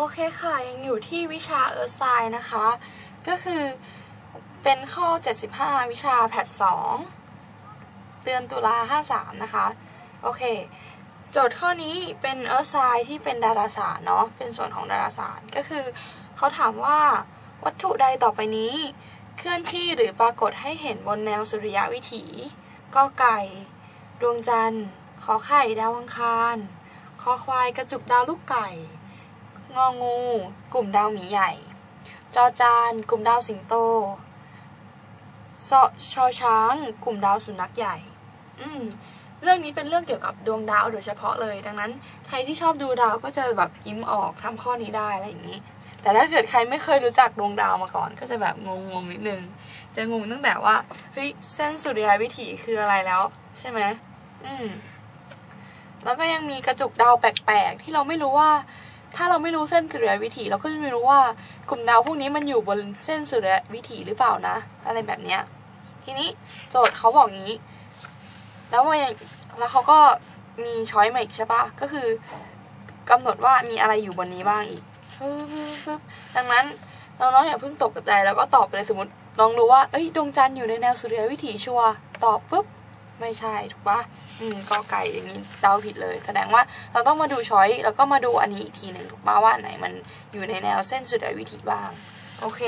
โอเคค่ะ ยังอยู่ที่วิชาเอิร์ธไซน์นะคะ ก็คือเป็นข้อ 75 วิชาแพท2เดือนตุลา53 นะคะ โอเค โจทย์ข้อนี้เป็นเอิร์ธไซน์ที่เป็นดาราศาสตร์เนาะเป็นส่วนของดาราศาสตร์ ก็คือเขาถามว่าวัตถุใดต่อไปนี้ เคลื่อนที่หรือปรากฏให้เห็นบนแนวสุริยวิถีก็ไก่ ดวงจันทร์ขอไข่ดาวอังคาร คอควายกระจุกดาวลูกไก่ งองู กลุ่มดาวหมีใหญ่ จอจาน กลุ่มดาวสิงโตซชอช้าง กลุ่มดาวสุนัขใหญ่ อืมเรื่องนี้เป็นเรื่องเกี่ยวกับดวงดาวโดยเฉพาะเลย ดังนั้น ใครที่ชอบดูดาวก็จะแบบยิ้มออกทำข้อนี้ได้อะไรอย่างนี้ แต่ถ้าเกิดใครไม่เคยรู้จักดวงดาวมาก่อน ก็จะแบบงงๆนิดนึง จะงงตั้งแต่ว่าเฮ้ยเส้นสุริยวิถีคืออะไรแล้ว ใช่ไหมอืมแล้วก็ยังมีกระจุกดาวแปลกๆ ที่เราไม่รู้ว่า ถ้าเราไม่รู้เส้นสุริยวิถีเราก็จะไม่รู้ว่ากลุ่มดาวพวกนี้มันอยู่บนเส้นสุริยวิถีหรือเปล่านะ อะไรแบบเนี้ย ทีนี้โจทย์เขาบอกงี้ แล้วมาแล้วเขาก็มีช้อยมาอีกใช่ปะก็คือกำหนดว่ามีอะไรอยู่บนนี้บ้างอีกปึ๊บปึ๊บปึ๊บดังนั้นน้องๆอย่าเพิ่งตกใจแล้วก็ตอบไปเลยสมมติน้องรู้ว่าเอ้ยดวงจันทร์อยู่ในแนวสุริยวิถีชัวร์ตอบปุ๊บ ไม่ใช่ถูกปะอืมก็ไก่อย่างนี้เดาผิดเลย แสดงว่าเราต้องมาดูช้อยแล้วก็มาดูอันนี้อีกทีหนึ่งถูกปะว่าอันไหนมันอยู่ในแนวเส้นสุดวิถีบ้าง โอเค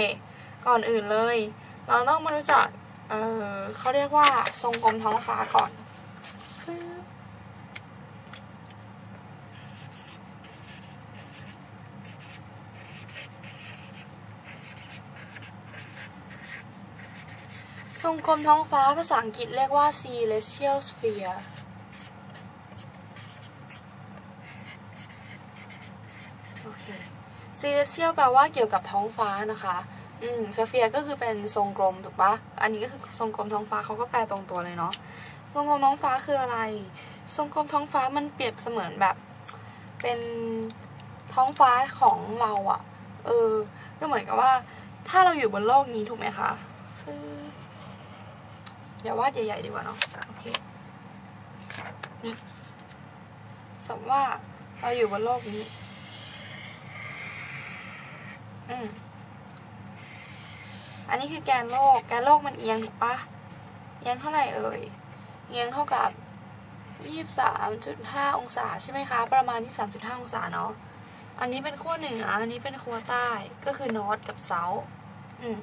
ก่อนอื่นเลย เราต้องมารู้จักเออเขาเรียกว่าทรงกลมท้องฟ้าก่อน ทรงกลมท้องฟ้าภาษาอังกฤษเรียกว่า celestial sphere โอเค celestial แปลว่าเกี่ยวกับท้องฟ้านะคะ อืม sphere ก็คือเป็นทรงกลมถูกปะอันนี้ก็คือทรงกลมท้องฟ้าเขาก็แปลตรงตัวเลยเนาะ ทรงกลมท้องฟ้าคืออะไร ทรงกลมท้องฟ้ามันเปรียบเสมือนแบบ เป็นท้องฟ้าของเราอะเออ ก็เหมือนกับว่า ถ้าเราอยู่บนโลกนี้ถูกไหมคะคือ อย่าวาดใหญ่ๆดีกว่าเนาะโอเคนี่สมมติว่าเราอยู่บนโลกนี้ อืมอันนี้คือแกนโลก แกนโลกมันเอียงถูกปะเอียงเท่าไหร่เอ่ย เอียงเท่ากับ23.5องศาใช่ไหมคะ ประมาณ23.5องศาเนาะ อันนี้เป็นขั้วเหนืออันนี้เป็นขั้วใต้ ก็คือนอร์ทกับเซาอืม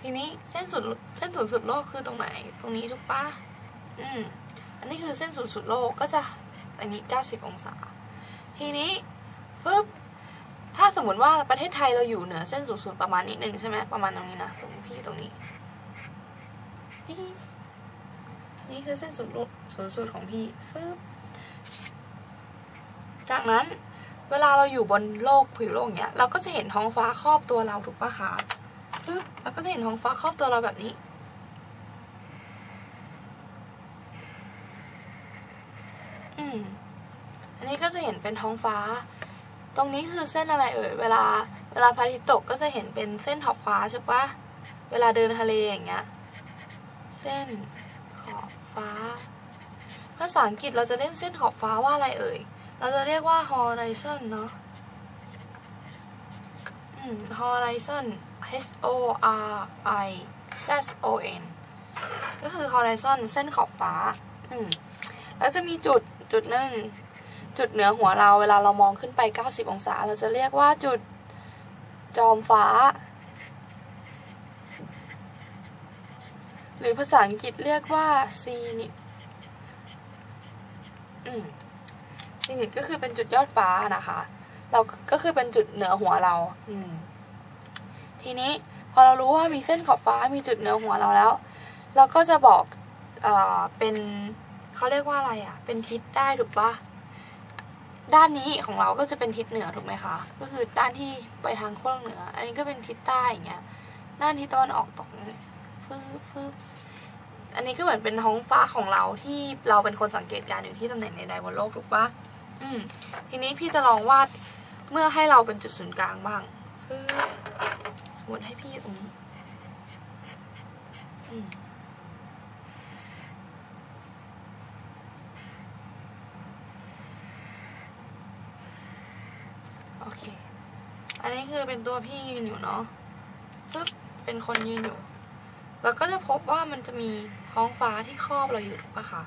ทีนี้เส้นสุดเส้นศูนย์สุดโลกคือตรงไหน ตรงนี้ถูกปะอืมอันนี้คือเส้นศูนย์สุดโลกก็จะอันนี้ 90 องศา ทีนี้ปึ๊บถ้าสมมติว่าประเทศไทยเราอยู่เหนือเส้นศูนย์สุดประมาณนิดนึงใช่ไหมประมาณตรงนี้นะตรงพี่ตรงนี้นี่นี่คือเส้นศูนย์ศูนย์สุดของพี่ฟึบจากนั้นเวลาเราอยู่บนโลกผิวโลกเนี้ยเราก็จะเห็นท้องฟ้าครอบตัวเราถูกปะคะ ฟึบเราก็จะเห็นท้องฟ้าครอบตัวเราแบบนี้ อืม อันนี้ก็จะเห็นเป็นท้องฟ้า ตรงนี้คือเส้นอะไรเอ่ย เวลา เวลาพระอาทิตย์ตกก็จะเห็นเป็นเส้นขอบฟ้าใช่ปะเวลาเดินทะเลอย่างเงี้ย เส้นขอบฟ้า ภาษาอังกฤษเราจะเล่นเส้นขอบฟ้าว่าอะไรเอ่ย เราจะเรียกว่า horizon เนาะ อืม horizon h o r i z o n ก็คือ horizon เส้นขอบฟ้า อืม แล้วจะมีจุดจุดหนึ่ง จุดเหนือหัวเราเวลาเรามองขึ้นไป 90 องศา เราจะเรียกว่าจุดจอมฟ้า หรือภาษาอังกฤษเรียกว่าซีนิตซีนิตก็คือเป็นจุดยอดฟ้านะคะ เราก็คือเป็นจุดเหนือหัวเรา อืม ทีนี้พอเรารู้ว่ามีเส้นขอบฟ้ามีจุดเหนือหัวเราแล้ว เราก็จะบอกเอ่อเป็นเขาเรียกว่าอะไรอะ่ะ เป็นทิศได้ถูกปะด้านนี้ของเราก็จะเป็นทิศเหนือถูกไหมคะ ก็คือด้านที่ไปทางขั้วเหนือ อันนี้ก็เป็นทิศใต้อย่างเงี้ย ด้านทิศตะวันออกตกฟึบฟึบอันนี้ก็เหมือนเป็นท้องฟ้าของเราที่เราเป็นคนสังเกตการณ์อยู่ที่ตำแหน่งใดๆบนโลกถูกปะอืม ทีนี้พี่จะลองวาดเมื่อให้เราเป็นจุดศูนย์กลางบ้างฟึบ สมมติให้พี่อยู่ตรงนี้อืมโอเคคือเป็นตัวพี่ยืนอยู่เนาะปึ๊บเป็นคนยืนอยู่แล้วก็จะพบว่ามันจะมีท้องฟ้าที่ครอบเราอยู่ถูกปะคะ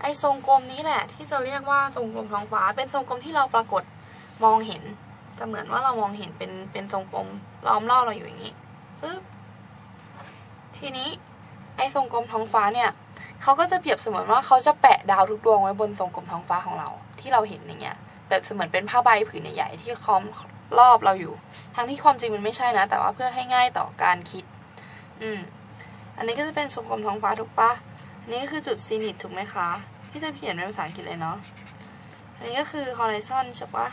ไอ้ทรงกลมนี้แหละ ที่จะเรียกว่าทรงกลมท้องฟ้า เป็นทรงกลมที่เราปรากฏมองเห็น เสมือนว่าเรามองเห็นเป็นเป็นทรงกลมล้อมรอบเราอยู่อย่างนี้ปึ๊บทีนี้ไอ้ทรงกลมท้องฟ้าเนี่ยเขาก็จะเปรียบเสมือนว่าเขาจะแปะดาวทุกดวงไว้บนทรงกลมท้องฟ้าของเรา ที่เราเห็นอย่างเงี้ยแบบเสมือนเป็นผ้าใบผืนใหญ่ๆที่คล้อมรอบเราอยู่ ทั้งที่ความจริงมันไม่ใช่นะ แต่ว่าเพื่อให้ง่ายต่อการคิด อืม อันนี้ก็จะเป็นทรงกลมท้องฟ้าถูกปะอันนี้ก็คือจุดซีนิตถูกไหมคะ ที่จะเขียนเป็นภาษาอังกฤษเลยเนาะ อันนี้ก็คือ horizon ใช่ปะ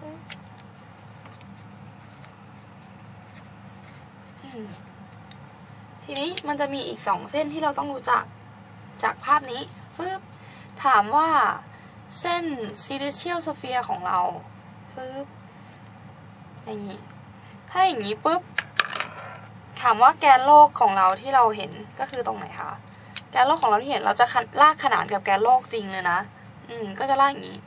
อืม ทีนี้มันจะมีอีกสองเส้นที่เราต้องรู้จักจากภาพนี้ฟึบถามว่าเส้น celestial sphere ของเราฟึบอย่างนี้ ถ้าอย่างนี้ปุ๊บ ถามว่าแกนโลกของเราที่เราเห็นก็คือตรงไหนคะ แกนโลกของเราที่เห็นเราจะลากขนานกับแกนโลกจริงเลยนะ อืม ก็จะลากอย่างนี้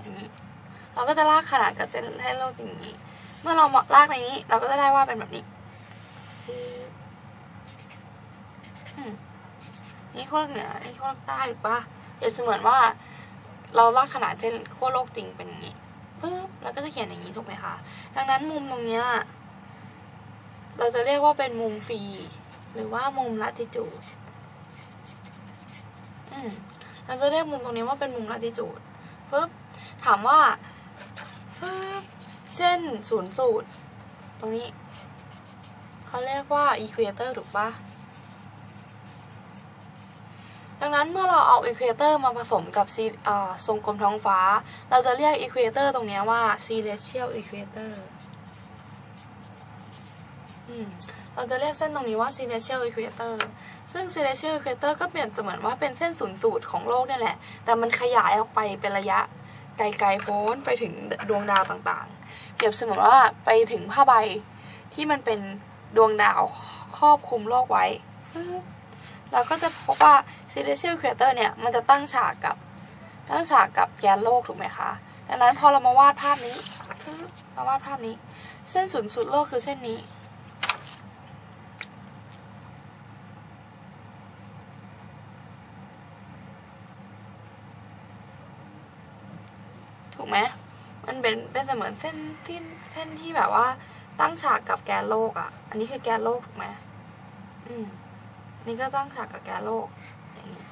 อย่างนี้ เราก็จะลากขนาดกับเส้นให้โลกอย่างนี้ เมื่อเราลากในนี้ เราก็จะได้ว่าเป็นแบบนี้นี่ขั้วเหนือนี่ขั้วใต้ถูกปะเดี๋ยวเสมือนว่า เราลากขนาดเส้นขั้วโลกจริงเป็นอย่างนี้ปึ๊บแล้วก็จะเขียนอย่างนี้ถูกไหมคะ ดังนั้นมุมตรงเนี้ยเราจะเรียกว่าเป็นมุมฟรีหรือว่ามุมลัติจูดอืมเราจะเรียกมุมตรงนี้ว่าเป็นมุมลัติจูดปึ๊บถามว่า ปึ๊บเส้นศูนย์สูตร ตรงนี้เขาเรียกว่าอีควอเตอร์ถูกปะดังนั้นเมื่อเราเอาอีควอเตอร์มาผสมกับทรงกลมท้องฟ้า เราจะเรียกอีควอเตอร์ตรงนี้ว่า celestial equator เราจะเรียกเส้นตรงนี้ว่า celestial equator ซึ่ง celestial equator ก็เปลี่ยนเสมือนว่าเป็นเส้นศูนย์สูตรของโลกนี่แหละ แต่มันขยายออกไปเป็นระยะ ไกลๆโพ้นไปถึงดวงดาวต่างๆ เปรียบเสมือนว่าไปถึงผ้าใบที่มันเป็นดวงดาวครอบคลุมโลกไว้เราก็จะพบว่า celestial equator เนี่ย มันจะตั้งฉากกับตั้งฉากกับแกนโลกถูกไหมคะ ดังนั้นพอเรามาวาดภาพนี้มาวาดภาพนี้ เส้นศูนย์สุดโลกคือเส้นนี้ ถูกไหม มันเป็นเป็นเสมือนเส้นที่เส้นที่แบบว่าตั้งฉากกับแกนโลกอะ่ะ อันนี้คือแกนโลกถูกไหมอืม นี่ก็ตั้งฉากกับแกนโลก อย่างนี้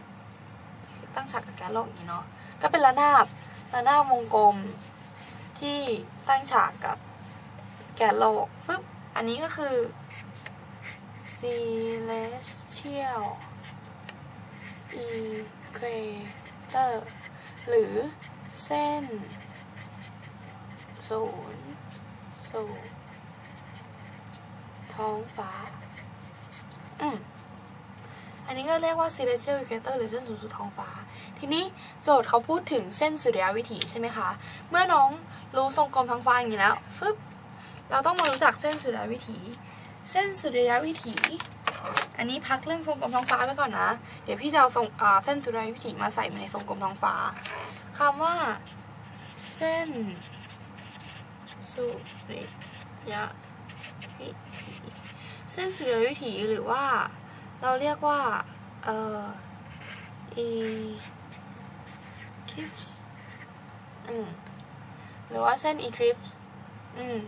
ตั้งฉากกับแกนโลกอย่างนี้เนาะ ก็เป็นระนาบระนาบวงกลมที่ตั้งฉากกับแกนโลกฟึ๊บ อันนี้ก็คือ celestial equator หรือเส้น ศูนย์สู่ท้องฟ้า อืมอันนี้ก็เรียกว่า celestial equator หรือเส้นศูนย์สู่ท้องฟ้า ทีนี้โจทย์เขาพูดถึงเส้นสุริยวิถีใช่ไหมคะ เมื่อน้องรู้ทรงกลมท้องฟ้าอย่างนี้แล้วฟึบเราต้องมารู้จักเส้นสุริยวิถี เส้นสุริยวิถี อันนี้พักเรื่องทรงกลมท้องฟ้าไว้ก่อนนะ เดี๋ยวพี่จะเอาทรงเส้นสุริยวิถีมาใส่ในทรงกลมท้องฟ้าคำว่า เส้น สุริยวิถีเส้นสุริยวิถีหรือว่าเราเรียกว่า เอ่อ eclipse อืมหรือว่าเส้น eclipse อืม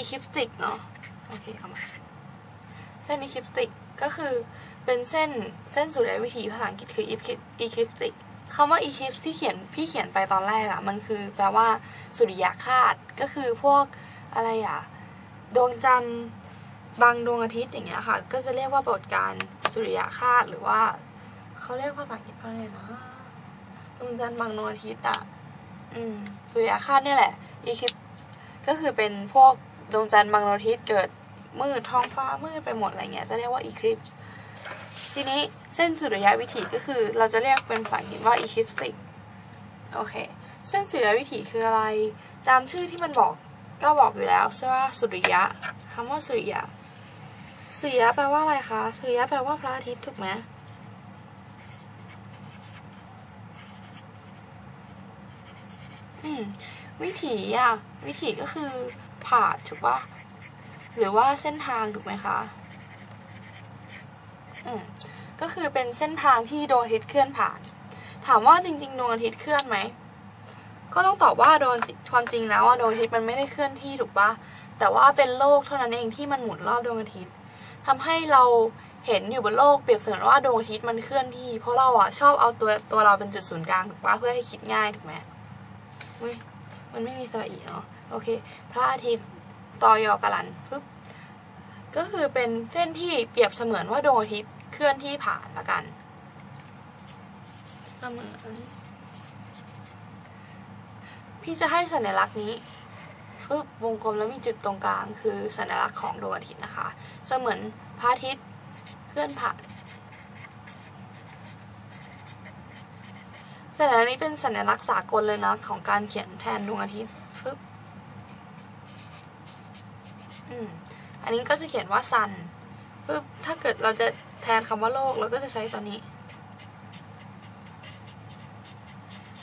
ecliptic เนาะโอเคเอามาเส้น ecliptic ก็คือเป็นเส้นเส้นสุริยวิถีภาษาอังกฤษคือ ecliptic คำว่า eclipse ที่เขียนพี่เขียนไปตอนแรกอะมันคือแปลว่าสุริยคาตก็คือพวกอะไรอะดวงจันทร์บางดวงอาทิตย์อย่างเงี้ยค่ะ ก็จะเรียกว่าปรากฏการณ์สุริยคาตหรือว่าเขาเรียกภาษาอังกฤษว่าอะไรนะดวงจันทร์บางดวงอาทิตย์อะอืมสุริยคาตเนี่ยแหละ eclipse ก็คือเป็นพวกดวงจันทร์บางดวงอาทิตย์เกิดมืดท้องฟ้ามืดไปหมดอะไรเงี้ยจะเรียกว่า eclipse ทีนี้เส้นสุริยะวิถีก็คือ เราจะเรียกเป็นภาษาอังกฤษว่า ecliptic โอเค เส้นสุริยะวิถีคืออะไร ตามชื่อที่มันบอกก็บอกอยู่แล้วใช่ว่าสุริยะ คำว่าสุริยะ สุริยะแปลว่าอะไรคะ สุริยะแปลว่าพระอาทิตย์ถูกไหมวิถีอะวิถีก็คือผ่าถูกปะหรือว่าเส้นทางถูกไหมคะ ก็คือเป็นเส้นทางที่ดวงอาทิตย์เคลื่อนผ่าน ถามว่าจริงๆดวงอาทิตย์เคลื่อนไหมก็ต้องตอบว่าโดนความจริงแล้วว่าดวงอาทิตย์มันไม่ได้เคลื่อนที่ถูกปะแต่ว่าเป็นโลกเท่านั้นเองที่มันหมุนรอบดวงอาทิตย์ทำให้เราเห็นอยู่บนโลกเปรียบเสมือนว่าดวงอาทิตย์มันเคลื่อนที่ เพราะเราอะชอบเอาตัวตัวเราเป็นจุดศูนย์กลางถูกปะเพื่อให้คิดง่ายถูกไหมอุ้ยมันไม่มีสระอีเนาะโอเค พระอาทิตย์ตอยอกรันปึ๊บก็คือเป็นเส้นที่เปรียบเสมือนว่าดวงอาทิตย์ เคลื่อนที่ผ่านละกัน เสมือน พี่จะให้สัญลักษณ์นี้ฟึบวงกลมแล้วมีจุดตรงกลาง คือสัญลักษณ์ของดวงอาทิตย์นะคะ เสมือนพระอาทิตย์เคลื่อนผ่านสัญลักษณ์นี้เป็นสัญลักษณ์สากลเลยนะของการเขียนแทนดวงอาทิตย์ฟึบอืมอันนี้ก็จะเขียนว่า sun ฟึบถ้าเกิดเราจะ แทนคำว่าโลกเราก็จะใช้ตัวนี้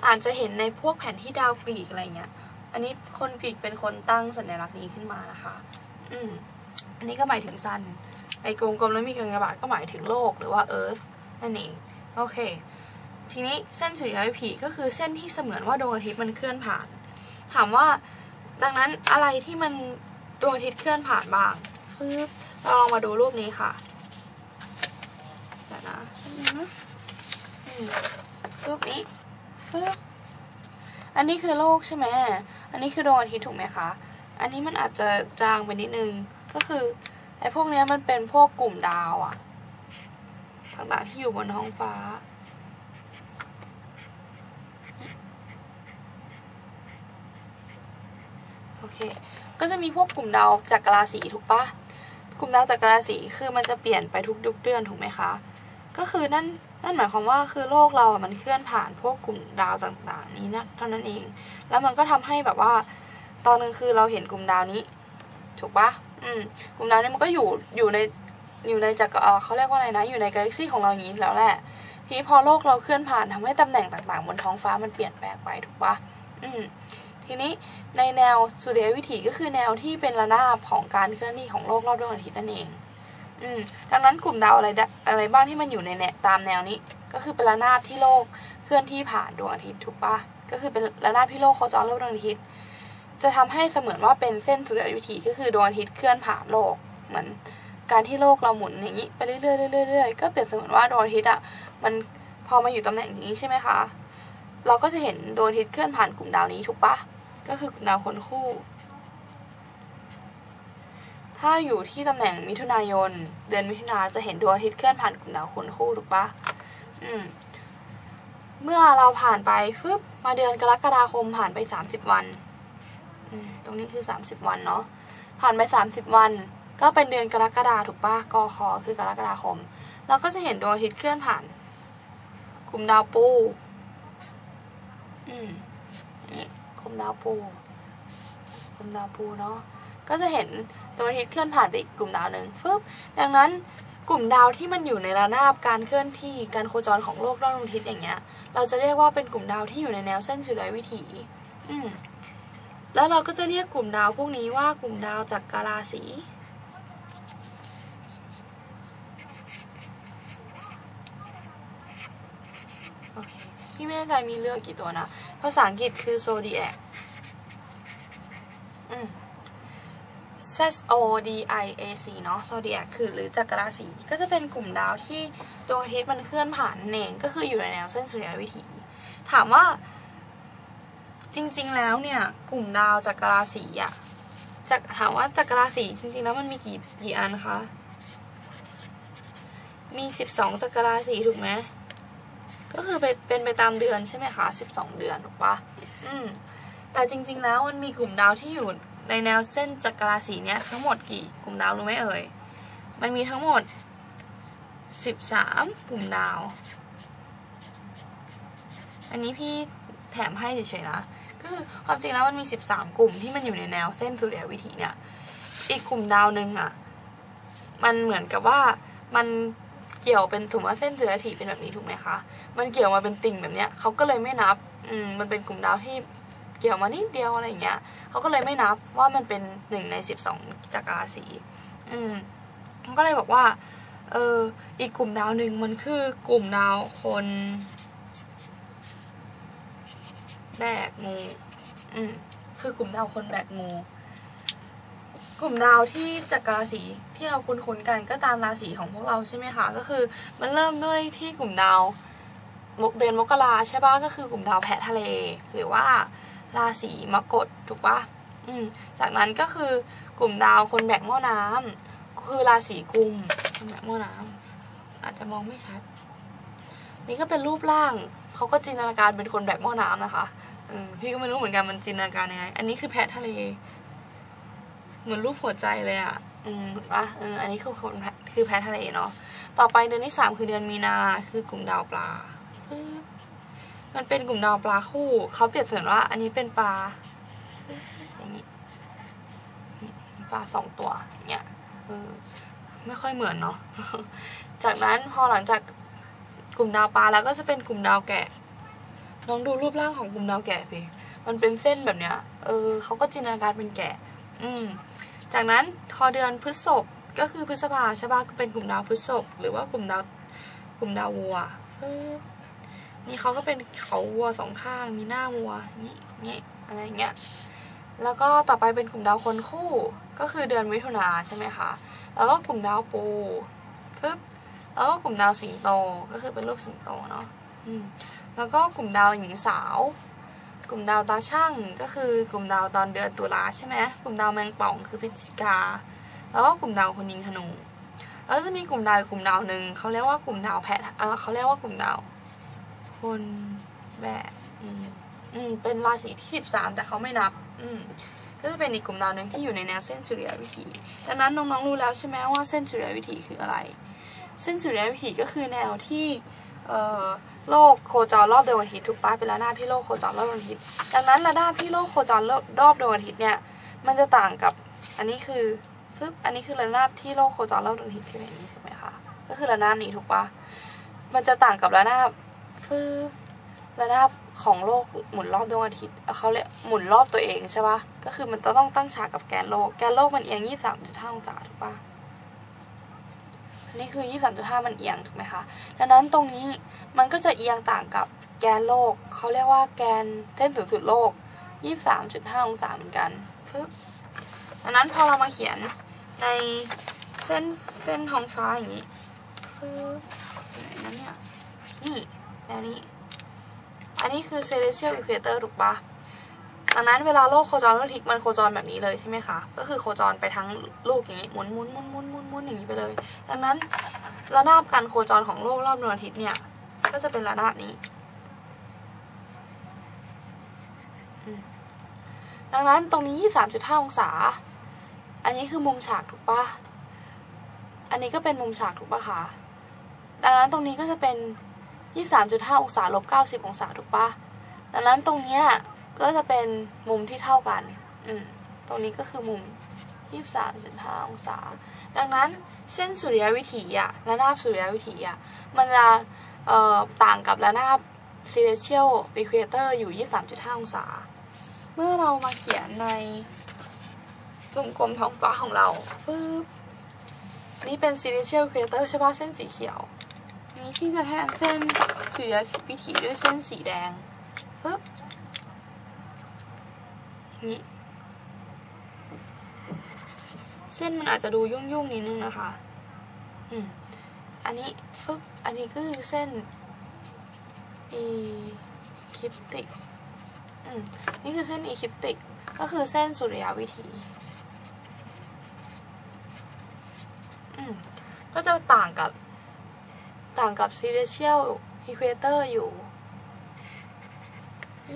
อาจจะเห็นในพวกแผนที่ดาวกรีกอะไรเงี้ย อันนี้คนกรีกเป็นคนตั้งสัญลักษณ์นี้ขึ้นมานะคะ อืมอันนี้ก็หมายถึง sun ไอ้กลมๆแล้วมีกากบาทก็หมายถึงโลกหรือว่า earth นั่นเอง โอเค ทีนี้เส้นสุริยวิถีก็คือเส้นที่เสมือนว่าดวงอาทิตย์มันเคลื่อนผ่าน ถามว่าดังนั้นอะไรที่มันดวงอาทิตย์เคลื่อนผ่านบ้างปึ๊บเราลองมาดูรูปนี้ค่ะ นะอืมรูปนี้ปึ๊บอันนี้คือโลกใช่ไหมอันนี้คือดวงอาทิตย์ถูกไหมคะ อันนี้มันอาจจะจางไปนิดนึง ก็คือไอ้พวกเนี้ยมันเป็นพวกกลุ่มดาวอะต่างๆที่อยู่บนท้องฟ้า โอเค ก็จะมีพวกกลุ่มดาวจากกราศีถูกปะกลุ่มดาวจากกราศีคือมันจะเปลี่ยนไปทุกๆเดือนถูกไหมคะ ก็คือนั่นนั่นหมายความว่าคือโลกเราอะมันเคลื่อนผ่านพวกกลุ่มดาวต่างๆ นี้นะเท่านั้นเอง แล้วมันก็ทำให้แบบว่า ตอนนึงคือเราเห็นกลุ่มดาวนี้ ถูกปะอืมกลุ่มดาวนี้มันก็อยู่อยู่ในอยู่ในจักรเขาเรียกว่าอะไรนะอยู่ในกาแล็กซี่ของเราอย่างนี้แล้วแหละทีนี้พอโลกเราเคลื่อนผ่านทำให้ตำแหน่งต่างๆ บนท้องฟ้ามันเปลี่ยนแปลงไปถูกปะอืมทีนี้ในแนวสุริยวิถีก็คือแนวที่เป็นระนาบของการเคลื่อนที่ของโลกรอบดวงอาทิตย์นั่นเอง อืมดังนั้นกลุ่มดาวอะไรอะไรบ้างที่มันอยู่ในแนวตามแนวนี้ ก็คือเป็นระนาบที่โลกเคลื่อนที่ผ่านดวงอาทิตย์ถูกปะก็คือเป็นระนาบที่โลกโคจรรอบดวงอาทิตย์ จะทำให้เสมือนว่าเป็นเส้นสุริยวิถีก็คือดวงอาทิตย์เคลื่อนผ่านโลก เหมือนการที่โลกเราหมุนอย่างนี้ไปเรื่อยๆเรื่อยๆเรื่อยๆก็เปรียบเสมือนว่าดวงอาทิตย์อะมันพอมาอยู่ตำแหน่งอย่างนี้ใช่ไหมคะ เราก็จะเห็นดวงอาทิตย์เคลื่อนผ่านกลุ่มดาวนี้ถูกปะก็คือกลุ่มดาวคนคู่ ถ้าอยู่ที่ตำแหน่งมิถุนายน เดือนมิถุนาจะเห็นดวงอาทิตย์เคลื่อนผ่านกลุ่มดาวคนคู่ถูกปะอืม เมื่อเราผ่านไปฟึบมาเดือนกรกฎาคมผ่านไปสามสิบวันตรงนี้คือสามสิบวันเนาะผ่านไปสามสิบวัน ก็เป็นเดือนกรกฎาถูกปะกคคือกรกฎาคม เราก็จะเห็นดวงอาทิตย์เคลื่อนผ่านกลุ่มดาวปูอืมนี่กลุ่มดาวปูกลุ่มดาวปูเนาะ ก็จะเห็นดวงอาทิตย์เคลื่อนผ่านไปอีกกลุ่มดาวหนึ่งฟึบดังนั้นกลุ่มดาวที่มันอยู่ในระนาบการเคลื่อนที่การโคจรของโลกรอบดวงอาทิตย์อย่างเงี้ย เราจะเรียกว่าเป็นกลุ่มดาวที่อยู่ในแนวเส้นสุริยวิถี อืมแล้วเราก็จะเรียกกลุ่มดาวพวกนี้ว่ากลุ่มดาวจากการาศีโอเคพี่ไม่แน่ใจมีเลือกกี่ตัวนะ ภาษาอังกฤษคือ zodiac อืม Z O D I A C เนาะ zodiac คือหรือจักรราศีก็จะเป็นกลุ่มดาวที่ดวงอาทิตย์มันเคลื่อนผ่านเองก็คืออยู่ในแนวเส้นสุริยวิถี ถามว่า จริง ๆ แล้วเนี่ย กลุ่มดาวจักรราศีอะจะถามว่าจักรราศีจริง ๆ แล้วมันมีกี่กี่อันคะ มีสิบสองจักรราศีถูกไหมก็คือเป็นเป็นไปตามเดือนใช่ไหมคะสิบสองเดือนถูกปะอืมแต่จริง ๆ แล้วมันมีกลุ่มดาวที่อยู่ ในแนวเส้นจักรราศีเนี้ยทั้งหมดกี่กลุ่มดาวรู้ไหมเอ่ย มันมีทั้งหมดสิบสามกลุ่มดาว อันนี้พี่แถมให้เฉยๆนะคือความจริงแล้วมันมีสิบสามกลุ่มที่มันอยู่ในแนวเส้นสุริยวิถีเนี่ย อีกกลุ่มดาวหนึ่งอะ มันเหมือนกับว่ามันเกี่ยวเป็นถุงว่าเส้นสุริยวิถีเป็นแบบนี้ถูกไหมคะ มันเกี่ยวมาเป็นติ่งแบบเนี้ยเขาก็เลยไม่นับ อืม มันเป็นกลุ่มดาวที่ เกี่ยวมานิดเดียวอะไรอย่างเงี้ยเขาก็เลยไม่นับว่ามันเป็นหนึ่งในสิบสองจักรราศีอืมเขาก็เลยบอกว่าเอออีกกลุ่มดาวหนึ่งมันคือกลุ่มดาวคนแบกงูอืมคือกลุ่มดาวคนแบกงูกลุ่มดาวที่จักรราศีที่เราคุ้นๆกันก็ตามราศีของพวกเราใช่ไหมคะก็คือ มันเริ่มด้วยที่กลุ่มดาวมกเดือนมกราใช่ปะก็คือกลุ่มดาวแพะทะเล หรือว่า ราศีมกฎถูกปะอืมจากนั้นก็คือกลุ่มดาวคนแบกหม้อน้ำคือราศีกุมคนแบกหม้อน้ำอาจจะมองไม่ชัด นี่ก็เป็นรูปร่างเขาก็จินตนาการเป็นคนแบกหม้อน้ำนะคะออพี่ก็ไม่รู้เหมือนกันมันจินตนาการยังไง อันนี้คือแพะทะเล เหมือนรูปหัวใจเลยอะ อืมถูกปะเอออันนี้คือคนคือแพะทะเลเนาะต่อไปเดือนที่สามคือเดือนมีนาคือกลุ่มดาวปลาปึ๊บ มันเป็นกลุ่มดาวปลาคู่ เขาเปรียบเสมือนว่า อันนี้เป็นปลาอย่างนี้ปลาสองตัวเงี้ยเออไม่ค่อยเหมือนเนาะจากนั้นพอหลังจากกลุ่มดาวปลาแล้วก็จะเป็นกลุ่มดาวแกะลองดูรูปร่างของกลุ่มดาวแกะสิมันเป็นเส้นแบบเนี้ย เออเขาก็จินตนาการเป็นแกะ อืม จากนั้นพอเดือนพฤษภก็คือพฤษภาใช่ปะก็เป็นกลุ่มดาวพฤษภหรือว่ากลุ่มดาวกลุ่มดาววัวปึ๊บ นี่เขาก็เป็นเขาวัวสองข้างมีหน้าวัวนี่นี่อะไรเงี้ยแล้วก็ต่อไปเป็นกลุ่มดาวคนคู่ก็คือเดือนมิถุนาใช่ไหมคะแล้วก็กลุ่มดาวปูปึ๊บแล้วก็กลุ่มดาวสิงโตก็คือเป็นรูปสิงโตเนาะอืมแล้วก็กลุ่มดาวหญิงสาว กลุ่มดาวตาช่างก็คือกลุ่มดาวตอนเดือนตุลาใช่ไหมกลุ่มดาวแมงป่องคือพฤศจิกา แล้วก็กลุ่มดาวคนยิงธนูแล้วจะมีกลุ่มดาวกกลุ่มดาวหนึ่งเขาเรียกว่ากลุ่มดาวแพทเออเขาเรียกว่ากลุ่มดาว คนแบกอืมอืมเป็นราศีที่สิบสามแต่เขาไม่นับ อืมก็จะเป็นอีกกลุ่มดาวหนึ่งที่อยู่ในแนวเส้นสุริยวิถีดังนั้นน้องๆรู้แล้วใช่ไหมว่าเส้นสุริยวิถีคืออะไร เส้นสุริยวิถีก็คือแนวที่เอ่อโลกโคจรรอบดวงอาทิตย์ถูกปะเป็นระนาบที่โลกโคจรรอบดวงอาทิตย์ดังนั้นระนาบที่โลกโคจรรอบดวงอาทิตย์เนี่ยมันจะต่างกับอันนี้คือฟึบอันนี้คือระนาบที่โลกโคจรรอบดวงอาทิตย์คืออย่างนี้ถูกไหมคะก็คือระนาบนี้ถูกปะมันจะต่างกับระนาบ ฟึบระนาบของโลกหมุนรอบดวงอาทิตย์เขาเรียกหมุนรอบตัวเองใช่ปะก็คือมันจะต้องตั้งฉากกับแกนโลก แกนโลกมันเอียงยี่สามจุดห้าองศาถูกปะนนี้คือยี่สามจุดห้ามันเอียงถูกไหมคะ ดังนั้นตรงนี้มันก็จะเอียงต่างกับแกนโลก เขาเรียกว่าแกนเส้นศูนย์สุดโลก23.5องศาเหมือนกันฟึบดังนั้นพอเรามาเขียนในเส้นเส้นท้องฟ้าอย่างนี้ฟึบไหนนั้นเนี่ยนี่ แนวนี้ อันนี้คือ celestial equator ถูกปะดังนั้นเวลาโลกโคจรรอบทิศมันโคจรแบบนี้เลยใช่ไหมคะ ก็คือโคจรไปทั้งลูกอย่างนี้หมุนหมุนหมุนหมุนหมุนหมุนอย่างนี้ไปเลย ดังนั้นระนาบการโคจรของโลกรอบดวงอาทิตย์เนี่ย ก็จะเป็นระนาบนี้ ดังนั้นตรงนี้ 23.5 องศา อันนี้คือมุมฉากถูกปะอันนี้ก็เป็นมุมฉากถูกปะคะ ดังนั้นตรงนี้ก็จะเป็น 23.5 องศาลบ90 องศาถูกปะดังนั้นตรงเนี้ยก็จะเป็นมุมที่เท่ากัน อืม ตรงนี้ก็คือมุม 23.5 องศา ดังนั้นเส้นสุริยวิถีอะระนาบสุริยวิถีอะมันจะเอ่อต่างกับระนาบ celestial equator อยู่ 23.5 องศา เมื่อเรามาเขียนในวงกลมท้องฟ้าของเราปึ๊บนี่เป็น celestial equator ใช่ปะเส้นสีเขียว นี้พี่จะแทนเส้นสุริยวิถีด้วยเส้นสีแดงปึ๊บนี่เส้นมันอาจจะดูยุ่งยุ่งๆนิดนึงนะคะอืมอันนี้ฟึบอันนี้ก็คือเส้นอีคิปติกอืมนี่คือเส้นอีคิปติก ก็คือเส้นสุริยวิถีอืมก็จะต่างกับ ต่างกับ celestial equator อยู่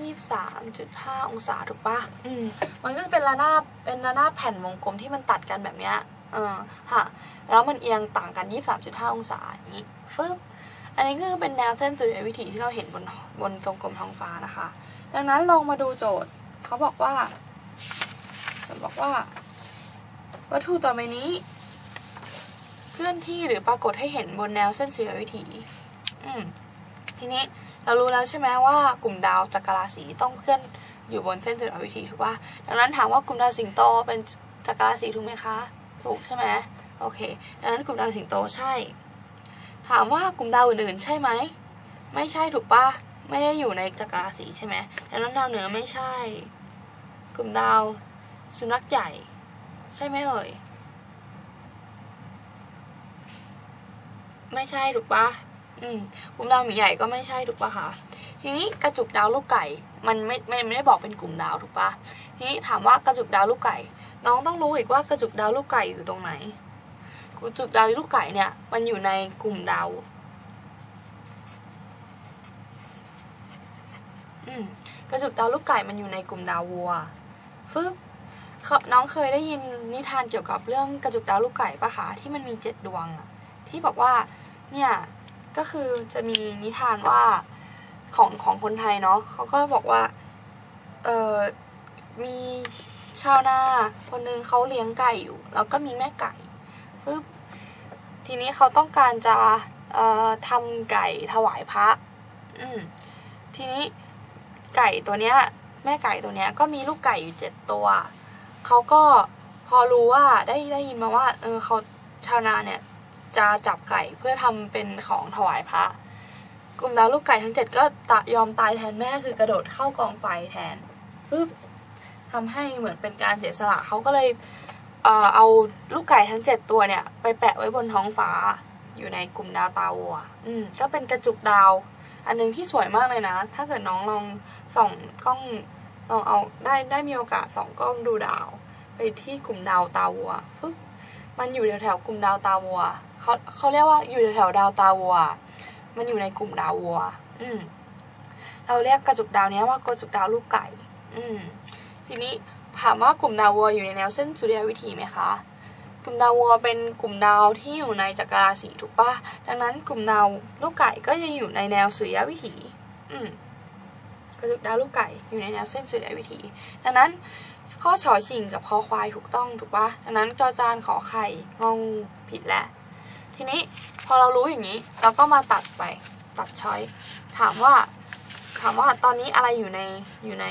23.5 องศาถูกปะอืม มันก็จะเป็นระนาบเป็นระนาบแผ่นวงกลมที่มันตัดกันแบบเนี้ยเออค่ะแล้วมันเอียงต่างกัน 23.5 องศาอย่างนี้ฟึบอันนี้ก็คือเป็นแนวเส้นสุริยวิถีที่เราเห็นบนบนทรงกลมท้องฟ้านะคะ ดังนั้นลองมาดูโจทย์เขาบอกว่าเขาบอกว่า วัตถุต่อไปนี้ เคลื่อนที่หรือปรากฏให้เห็นบนแนวเส้นสุริยวิถีอืมทีนี้เรารู้แล้วใช่ไหมว่ากลุ่มดาวจักรราศีต้องเคลื่อนอยู่บนเส้นสุริยวิถีถูกปะดังนั้นถามว่ากลุ่มดาวสิงโตเป็นจักรราศีถูกไหมคะ ถูกใช่ไหมโอเค ดังนั้นกลุ่มดาวสิงโตใช่ ถามว่ากลุ่มดาวอื่นๆ ใช่ไหม ไม่ใช่ถูกปะไม่ได้อยู่ในจักรราศีใช่ไหมดังนั้นดาวเหนือไม่ใช่ กลุ่มดาวสุนัขใหญ่ ใช่ไหมเอ่ย ไม่ใช่ถูกปะอืมกลุ่มดาวหมีใหญ่ก็ไม่ใช่ถูกปะคะทีนี้กระจุกดาวลูกไก่มันไม่ไม่ไม่ได้บอกเป็นกลุ่มดาวถูกปะทีนี้ถามว่ากระจุกดาวลูกไก่ น้องต้องรู้อีกว่ากระจุกดาวลูกไก่อยู่ตรงไหนกระจุกดาวลูกไก่เนี่ย มันอยู่ในกลุ่มดาวอืมกระจุกดาวลูกไก่มันอยู่ในกลุ่มดาววัวฟึบเขาน้องเคยได้ยินนิทานเกี่ยวกับเรื่องกระจุกดาวลูกไก่ปะคะที่มันมีเจ็ดดวงอะที่บอกว่า เนี่ยก็คือจะมีนิทานว่าของของคนไทยเนาะเขาก็บอกว่าเออมีชาวนาคนหนึงเขาเลี้ยงไก่อยู่ แล้วก็มีแม่ไก่ปึ๊บทีนี้เขาต้องการจะเอ่อทำไก่ถวายพระ อืมทีนี้ไก่ตัวเนี้ย แม่ไก่ตัวเนี้ยก็มีลูกไก่อยู่เจ็ดตัวเขาก็พอรู้ว่าได้ได้ยินมาว่า เออเขาชาวนาเนี่ย จะจับไก่เพื่อทำเป็นของถวายพระ กลุ่มดาวลูกไก่ทั้งเจ็ดก็ตะยอมตายแทนแม่คือกระโดดเข้ากองไฟแทนปึ๊บทำให้เหมือนเป็นการเสียสละเขาก็เลยเอ่อเอาลูกไก่ทั้งเจ็ดตัวเนี่ย ไปแปะไว้บนท้องฟ้า อยู่ในกลุ่มดาวตาวัว อืมก็เป็นกระจุกดาว อันหนึงที่สวยมากเลยนะ ถ้าเกิดน้องลองส่องกล้องลองเอาได้ได้มีโอกาสส่องกล้องดูดาว ไปที่กลุ่มดาวตาวัวปึ๊บมันอยู่แถวๆกลุ่มดาวตาวัว เขาเขาเรียกว่าอยู่แถวดาวตาวัว มันอยู่ในกลุ่มดาววัว อืม เราเรียกกระจุกดาวนี้ว่ากระจุกดาวลูกไก่ อืม ทีนี้ถามว่ากลุ่มดาววัวอยู่ในแนวเส้นสุริยวิถีไหมคะ กลุ่มดาววัวเป็นกลุ่มดาวที่อยู่ในจักรราศีถูกปะดังนั้นกลุ่มดาวลูกไก่ก็ยังอยู่ในแนวสุริยวิถี อืมกระจุกดาวลูกไก่อยู่ในแนวเส้นสุริยวิถี ดังนั้นข้อฉอชิงกับคอควายถูกต้องถูกปะดังนั้นจอจานขอไข่งองูผิดแล้ว ทีนี้พอเรารู้อย่างนี้ เราก็มาตัดไปตัดช้อยถามว่าถามว่าตอนนี้อะไรอยู่ในอยู่ใน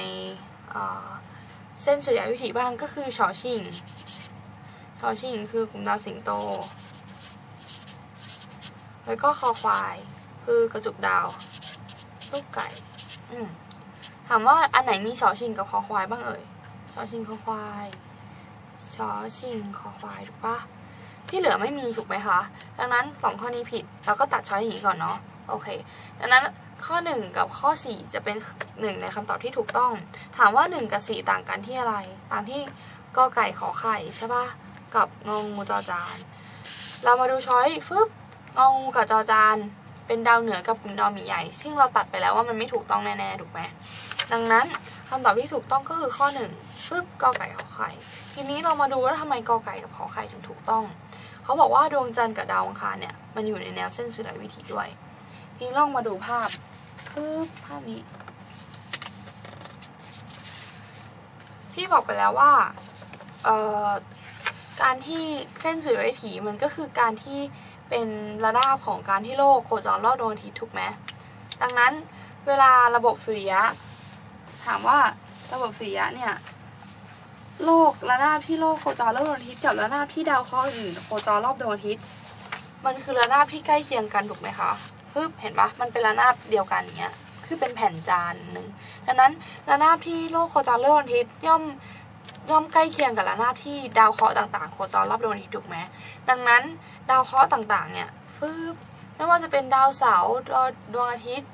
เส้นสุริยวิถีบ้างก็คือชอชิงชอชิงคือกลุ่มดาวสิงโต แล้วก็คอควาย คือกระจุกดาวลูกไก่ถามว่าอันไหนมีชอชิงกับคอควายบ้างเอ่ยชอชิงคอควายชอชิงคอควายถูกปะ ที่เหลือไม่มีถูกไหมคะ ดังนั้นสองข้อนี้ผิด เราก็ตัดช้อยอย่างนี้ก่อนเนาะ โอเค ดังนั้นข้อ 1 กับข้อ 4 จะเป็นหนึ่งในคำตอบที่ถูกต้อง ถามว่า 1 กับ 4 ต่างกันที่อะไร ต่างที่กอไก่ขอไข่ใช่ปะกับงองูจอจาน เรามาดูช้อยฟึบงองูกับจอจาน เป็นดาวเหนือกับกลุ่มดาวหมีใหญ่ ซึ่งเราตัดไปแล้วว่ามันไม่ถูกต้องแน่ๆถูกไหมดังนั้นคำตอบที่ถูกต้องก็คือข้อ1ฟึบกอไก่ขอไข่ ทีนี้เรามาดูว่าทำไมกอไก่กับขอไข่ถึงถูกต้อง เขาบอกว่าดวงจันทร์กับดาวอังคารเนี่ย มันอยู่ในแนวเส้นสุริยวิถีด้วย ทีนี้ลองมาดูภาพปึ๊บภาพนี้ ที่บอกไปแล้วว่า เอ่อ การที่เส้นสุริยวิถีมันก็คือการที่เป็นระนาบของการที่โลกโคจรรอบดวงอาทิตย์ถูกไหมดังนั้นเวลาระบบสุริยะ ถามว่าระบบสุริยะเนี่ย โลกระนาบที่โลกโคจรรอบดวงอาทิตย์กับระนาบที่ดาวเคราะห์อื่นโคจรรอบดวงอาทิตย์ มันคือระนาบที่ใกล้เคียงกันถูกไหมคะปึ๊บเห็นปะมันเป็นระนาบเดียวกันอย่างเงี้ยคือเป็นแผ่นจานหนึ่งดังนั้นระนาบที่โลกโคจรรอบดวงอาทิตย์ย่อมย่อมใกล้เคียงกับระนาบที่ดาวเคราะห์ต่างๆ โคจรรอบดวงอาทิตย์ถูกไหมดังนั้นดาวเคราะห์ต่างๆ เนี่ยปึ๊บไม่ว่าจะเป็นดาวเสาร์ดวงอาทิตย์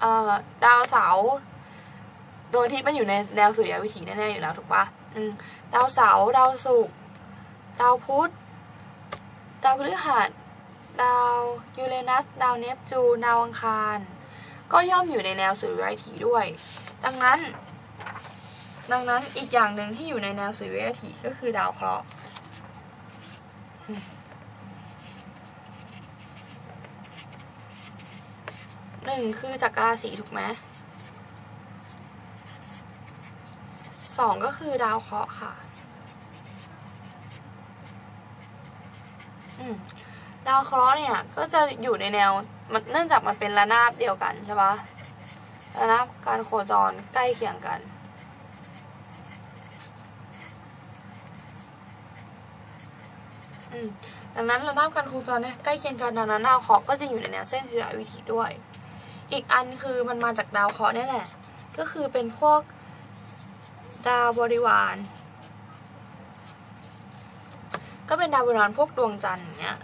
เอ่อดาวเสาร์ดวงอาทิตย์มันอยู่ในแนวสุริยวิถีแน่ๆอยู่แล้วถูกปะ ดาวเสาร์ดาวศุกร์ดาวพุธดาวพฤหัสดาวยูเรนัสดาวเนปจูนดาวอังคาร ก็ย่อมอยู่ในแนวสุริยถีด้วย ดังนั้น ดังนั้นอีกอย่างหนึ่งที่อยู่ในแนวสุริยถีก็คือดาวเคราะห์หนึ่งคือจักรราศีถูกไหม สองก็คือดาวเคราะห์ค่ะดาวเคราะห์เนี่ยก็จะอยู่ในแนวเนื่องจากมันเป็นระนาบเดียวกันใช่ปะระนาบการโคจรใกล้เคียงกัน ดังนั้นระนาบการโคจรเนี่ยใกล้เคียงกันดังนั้นดาวเคราะห์ก็จะอยู่ในแนวเส้นศิลวิถีด้วย อีกอันคือมันมาจากดาวเคราะห์นี่แหละ ก็คือเป็นพวก ดาวบริวาร ก็เป็นดาวบริวารพวกดวงจันทร์เงี้ย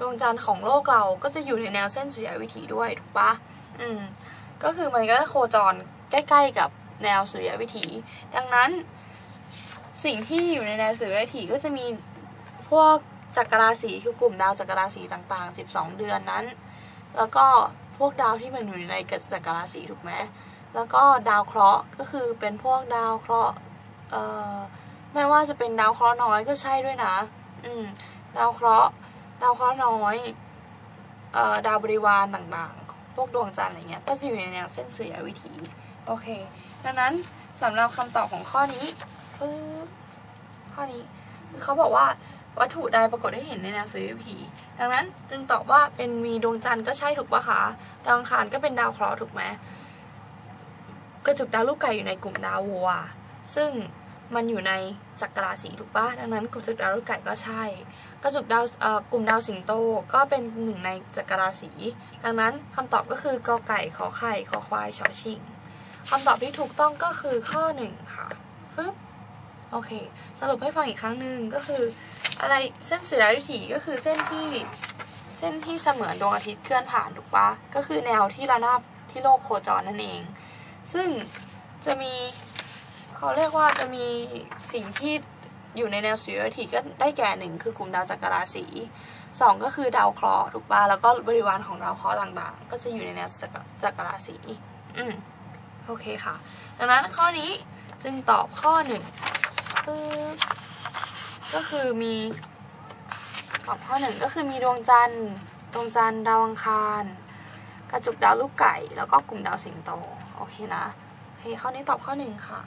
ดวงจันทร์ของโลกเราก็จะอยู่ในแนวเส้นสุริยวิถีด้วยถูกปะอืม ก็คือมันก็จะโคจรใกล้ๆกับแนวสุริยวิถี ดังนั้น สิ่งที่อยู่ในแนวสุริยวิถีก็จะมีพวกจักรราศีคือกลุ่มดาวจักรราศีต่างๆ 12 เดือนนั้น แล้วก็ พวกดาวที่มันอยู่ในกจักรราศีถูกไหมแล้วก็ดาวเคราะห์ก็คือเป็นพวกดาวเคราะห์เอ่อไม่ว่าจะเป็นดาวเคราะห์น้อยก็ใช่ด้วยนะ อืมดาวเคราะห์ดาวเคราะห์น้อยเอ่อดาวบริวารต่างๆ พวกดวงจันทร์อะไรเงี้ยก็จะอยู่ในแนวเส้นสุริยวิถีโอเค ดังนั้นสำหรับคำตอบของข้อนี้ปึ๊บข้อนี้คือเขาบอกว่าวัตถุใดปรากฏให้เห็นในแนวสุริยวิถี ดังนั้นจึงตอบว่าเป็นมีดวงจันทร์ก็ใช่ถูกปะคะดาวอังคารก็เป็นดาวเคราะห์ถูกไหมกระจุกดาวลูกไก่อยู่ในกลุ่มดาววัว ซึ่งมันอยู่ในจักรราศีถูกปะดังนั้นกระจุกดาวลูกไก่ก็ใช่ กระจุกดาวเอ่อกลุ่มดาวสิงโตก็เป็นหนึ่งในจักรราศีดังนั้นคำตอบก็คือกอไก่ขอไข่ขอควายชอชิงคำตอบที่ถูกต้องก็คือข้อหนึ่งค่ะฟึบโอเค สรุปให้ฟังอีกครั้งหนึ่งก็คือ อะไรเส้นสุริยวิถีก็คือเส้นที่เส้นที่เสมือนดวงอาทิตย์เคลื่อนผ่านถูกปะก็คือแนวที่ระนาบที่โลกโคจรนั่นเอง ซึ่งจะมีเขาเรียกว่าจะมีสิ่งที่อยู่ในแนวสุริยวิถีก็ได้แก่หนึ่งคือกลุ่มดาวจักรราศีสองก็คือดาวเคราะห์ถูกปะแล้วก็บริวารของดาวเคราะห์ต่างๆ ก็จะอยู่ในแนวจักรจักรราศีอืมโอเคค่ะ ดังนั้นข้อนี้จึงตอบข้อหนึ่งปึ๊บ ก็คือมีตอบข้อหนึ่งก็คือมีดวงจันทร์ดวงจันทร์ดาวอังคาร กระจุกดาวลูกไก่ แล้วก็กลุ่มดาวสิงโต โอเคนะโอเคข้อนี้ตอบข้อหนึ่งค่ะ